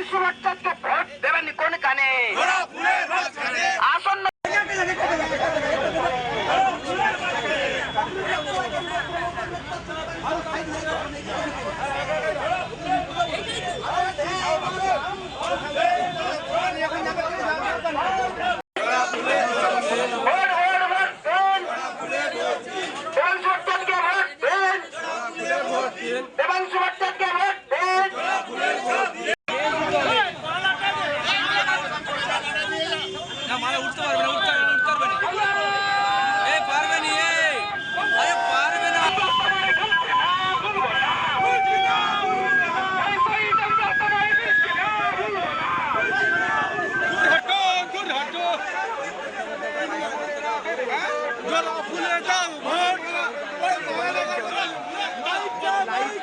ইসলাম সমর্থককে vote দেবেন কোন কানে? আসন্ন দেবাংশু ফুলে দাও ভোট লাইট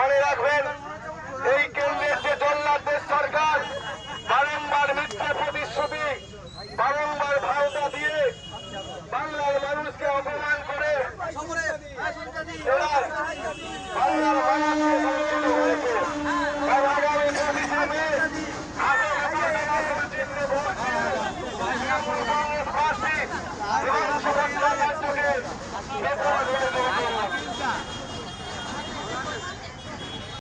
¡Dale, Dagbert!